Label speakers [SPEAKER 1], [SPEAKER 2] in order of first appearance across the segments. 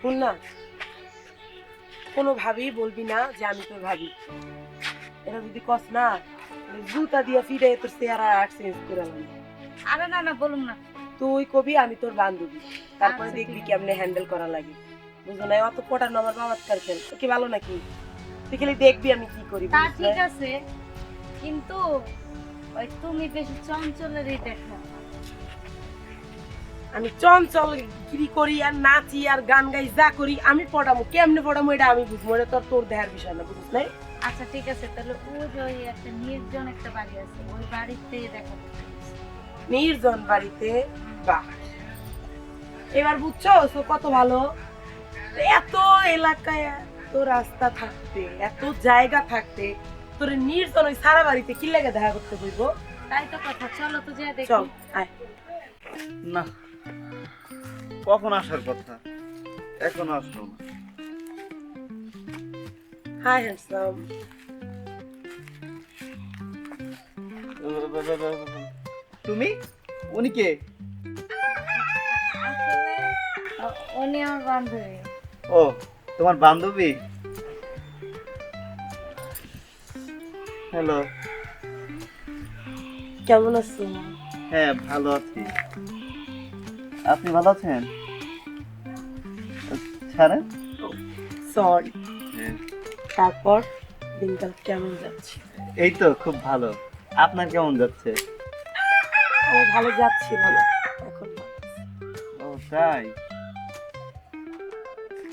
[SPEAKER 1] শুন না কোনোভাবেই বলবি না যে আমি তোর ভাবি। এটা যদি কস না জুতা দিয়ে ফিরে তোর চেহারা আর চেঞ্জ করে
[SPEAKER 2] আরে না না বলুন না।
[SPEAKER 1] তুই কবি আমি তোর বান্ধবী। তারপরে
[SPEAKER 2] আচ্ছা,
[SPEAKER 1] দেখবি কেমনে হ্যান্ডেল করা লাগে। বুঝো না অত পটানো আমার বাবার কার খেল কি ভালো নাকি? তুই খালি দেখবি আমি কি করি
[SPEAKER 2] তা ঠিক আছে কিন্তু ওই তুমি বেশি চঞ্চলেরই দেখো।
[SPEAKER 1] আমি চঞ্চল গিরি করি আর নাচি আর গান গাই যা করি আমি পড়ামো। কেমনে পড়ামো এটা আমি বুঝব এটা তোর তোর দেহার বিষয় না বুঝিস না
[SPEAKER 2] আচ্ছা ঠিক আছে তাহলে ওই যে ওই একটা নির্জন একটা বাড়ি আছে ওই বাড়িতে দেখাবো
[SPEAKER 1] নির্জন বাড়িতে? বাহ। এবার বুঝছ তো কত ভালো? এত এলাকায় এত রাস্তা থাকতে এত জায়গা থাকতে তোর নির্জন ওই সারা বাড়িতে কি লাগে দেখা করতে বলব
[SPEAKER 2] তাই তো কথা চলো তো যা দেখি।
[SPEAKER 1] চল আয়।
[SPEAKER 3] না। কখন আসার কথা? এখন আসলো না।
[SPEAKER 1] হাই হ্যান্ডসাম
[SPEAKER 3] তুমি? উনি কে?
[SPEAKER 2] উনি আমার বান্ধবী।
[SPEAKER 3] ও তোমার বান্ধবী? হ্যালো
[SPEAKER 1] কেমন আছো?
[SPEAKER 3] হ্যাঁ ভালো আছি। আপনি ভালো আছেন? ছাড়েন।
[SPEAKER 1] সরি তারপর দিনকাল কেমন যাচ্ছে?
[SPEAKER 3] এই তো খুব ভালো। আপনার কেমন যাচ্ছে?
[SPEAKER 1] ও ভালো যাচ্ছিল না এখন ভালো।
[SPEAKER 3] ও তাই?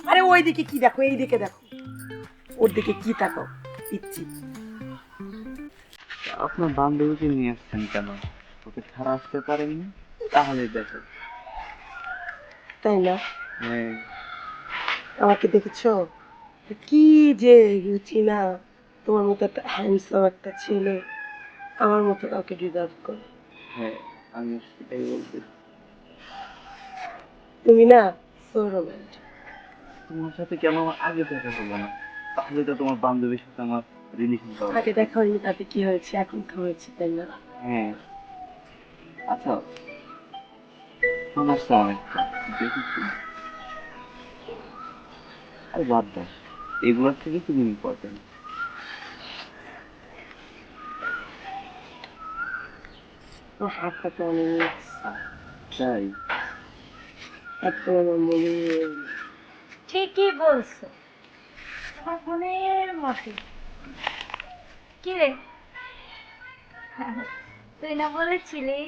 [SPEAKER 1] আরে ওই দিকে কি দেখো এই দিকে দেখো। ওর দিকে কি তাকো ইচ্ছি।
[SPEAKER 3] আপনার বান্ধবীকে নিয়ে আসছেন কেন? ওকে ছাড়া আসতে পারেননি? তাহলে দেখো।
[SPEAKER 1] তাই না?
[SPEAKER 3] হ্যাঁ।
[SPEAKER 1] আমাকে দেখেছ? কি যে রুচি না। তোমার মতো একটা হ্যান্ডসাম একটা ছেলে। আমার মতো কাউকে ডিজার্ভ করে।
[SPEAKER 3] হ্যাঁ আমি সেটাই বলতে
[SPEAKER 1] তুমি না সো
[SPEAKER 3] তোমার সাথে কেন আমার আগে দেখা হলো না? তাহলে তো তোমার বান্ধবীর সাথে আমার রিলেশন
[SPEAKER 1] আগে দেখা হয়নি তাতে কি হয়েছে? এখন কি হয়েছে তাই না?
[SPEAKER 3] হ্যাঁ। আচ্ছা সমস্যা অনেকটা আর বাদ দাও এগুলোর থেকে তুমি ইম্পর্টেন্ট
[SPEAKER 1] আমার হাতটা তো অনেক
[SPEAKER 3] তাই
[SPEAKER 1] এখন মনে
[SPEAKER 2] ঠিকই বলছো আমার মনের মতে কি রে তুই না বলেছিলি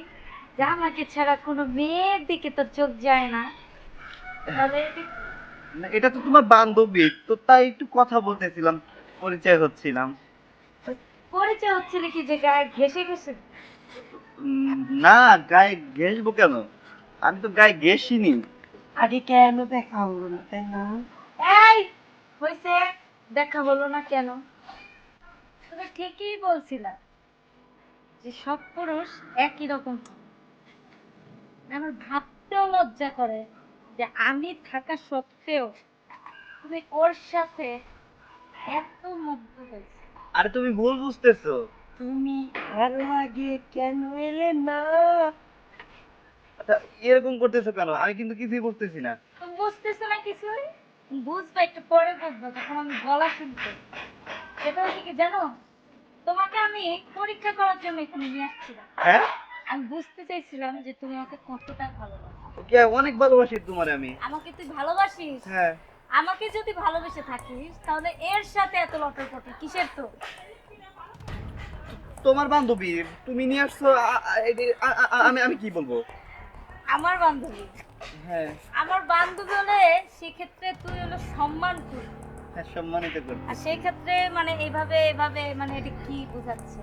[SPEAKER 2] যে আমাকে ছাড়া কোনো মেয়ের দিকে তো চোখ যায় না। তাহলে এটা-
[SPEAKER 3] না, এটা তো তোমার বান্ধবী তো তাই একটু কথা বলতেছিলাম পরিচয় হচ্ছিলাম।
[SPEAKER 2] পরিচয় হচ্ছিল কি যে গায়ে ঘেসে ঘেসে
[SPEAKER 3] উম, না গায়ে ঘেসবো কেন? আমি তো গায়ে ঘেসিনি
[SPEAKER 1] আগে কেন দেখা হলো না তাই না?
[SPEAKER 2] এই হয়েছে দেখা হলো না কেন? তুমি ঠিকই বলছিলা যে সব পুরুষ একই রকম আমার ভাবতেও লজ্জা করে যে আমি থাকা সত্ত্বেও তুমি ওর সাথে এত মুগ্ধ হয়েছে।
[SPEAKER 3] আরে তুমি ভুল বুঝতেছো।
[SPEAKER 1] তুমি আরও আগে কেন এলে না?
[SPEAKER 3] আচ্ছা এরকম করতেছো কেন? আমি কিন্তু কিছুই বুঝতেছি না।
[SPEAKER 2] বুঝতেছো না কিছুই? বুঝবা একটু পরে বুঝবা তখন আমি গলা শুনতে সেটা হচ্ছে কি জানো? তোমাকে আমি পরীক্ষা করার জন্য এখানে নিয়ে আসছিলাম।
[SPEAKER 3] হ্যাঁ?
[SPEAKER 2] আমি বুঝতে চাইছিলাম যে তুমি আমাকে কতটা ভালোবাসো।
[SPEAKER 3] ওকে অনেক ভালোবাসি তোমার আমি।
[SPEAKER 2] আমাকে তুই ভালোবাসিস?
[SPEAKER 3] হ্যাঁ।
[SPEAKER 2] আমাকে যদি ভালোবেসে থাকিস তাহলে এর সাথে এত লটর কিসের তো
[SPEAKER 3] তোমার বান্ধবী তুমি নিয়ে আসছো আমি আমি কি বলব?
[SPEAKER 2] আমার বান্ধবী।
[SPEAKER 3] হ্যাঁ।
[SPEAKER 2] আমার বান্ধবী হলে সেক্ষেত্রে তুই হলো সম্মান করবি
[SPEAKER 3] হ্যাঁ সম্মানিত করব।
[SPEAKER 2] আর সেই ক্ষেত্রে মানে এইভাবে এভাবে মানে এটা কি বোঝাচ্ছে?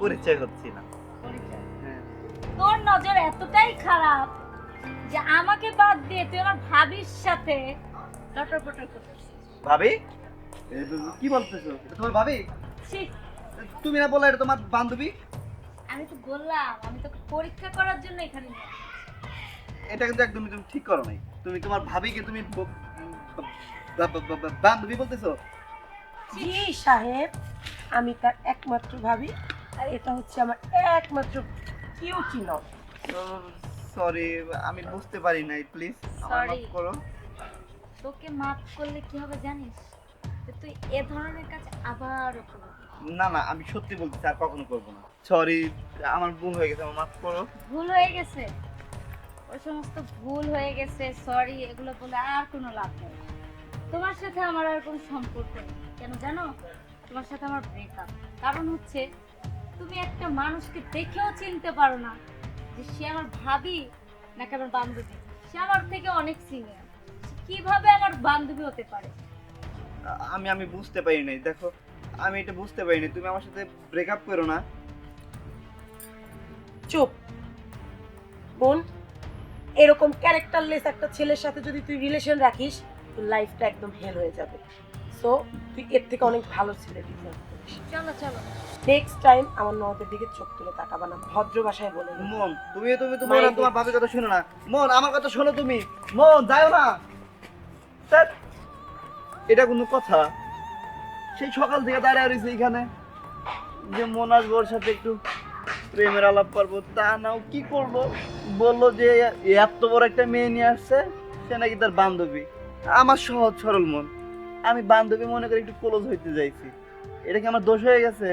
[SPEAKER 3] পরিচয় হচ্ছি না।
[SPEAKER 2] নজর এতটাই খারাপ যে আমাকে বাদ দিয়ে তুই আমার ভাবির সাথে লটর পটর করছিস
[SPEAKER 3] ভাবি? কি বলতেছো? এটা তোমার ভাবি? তুমি না বললে এটা তোমার বান্ধবী?
[SPEAKER 2] আমি তো বললাম আমি তো পরীক্ষা করার জন্য এখানে নিয়ে।
[SPEAKER 3] এটা কিন্তু একদমই তুমি ঠিক করো নাই। তুমি তোমার ভাবিকে তুমি বান্ধবী বলতেছো?
[SPEAKER 1] জি সাহেব আমি তার একমাত্র ভাবি। আর এটা হচ্ছে আমার একমাত্র কিউ চিহ্ন
[SPEAKER 3] সরি আমি বুঝতে পারি নাই প্লিজ
[SPEAKER 2] Sorry.
[SPEAKER 3] করো।
[SPEAKER 2] তোকে মাফ করলে কি হবে জানিস? তুই এ ধরনের কাজ করবি।
[SPEAKER 3] না না আমি সত্যি বলতেছি আর কখনো করব না। সরি আমার ভুল হয়ে গেছে আমার মাফ করো।
[SPEAKER 2] ভুল হয়ে গেছে? ওই সমস্ত ভুল হয়ে গেছে সরি এগুলো বলে আর কোনো লাভ নেই। তোমার সাথে আমার আর কোনো সম্পর্ক নেই। কেন জানো? তোমার সাথে আমার ব্রেকআপ কারণ হচ্ছে তুমি একটা মানুষকে দেখেও চিনতে পারো না। যে সে আমার ভাবি নাকি আমার বান্ধবী? সে আমার থেকে অনেক সিনিয়র কীভাবে আমার বান্ধবী হতে পারে?
[SPEAKER 3] আমি আমি বুঝতে পারি নাই। দেখো আমি এটা বুঝতে পারি নাই। তুমি আমার সাথে ব্রেকআপ করো না।
[SPEAKER 1] চুপ। বোন এরকম ক্যারেক্টারলেস একটা ছেলের সাথে যদি তুই রিলেশন রাখিস তোর লাইফটা একদম হেল হয়ে যাবে। সো তুই এর থেকে অনেক ভালো ছেলে করিস
[SPEAKER 2] চলো চলো।
[SPEAKER 1] নেক্সট টাইম আমার দিকে চোখ তুলে তাকাবা না ভদ্র ভাষায় বলে
[SPEAKER 3] মন তুমি তুমি তোমার তোমার ভাবির কথা শোনো না। মন আমার কথা শোনো তুমি। মন যাও না। ধ্যাৎ, এটা কোনো কথা। সেই সকাল থেকে দাঁড়িয়ে রয়েছে এখানে। যে মন আসব ওর সাথে একটু প্রেমের আলাপ করব। তা নাও কি করব? বলল যে এত বড় একটা মেয়ে নিয়ে আসছে সে নাকি তার বান্ধবী। আমার সহজ সরল মন। আমি বান্ধবী মনে করে একটু ক্লোজ হইতে যাইছি এটা কি আমার দোষ হয়ে গেছে?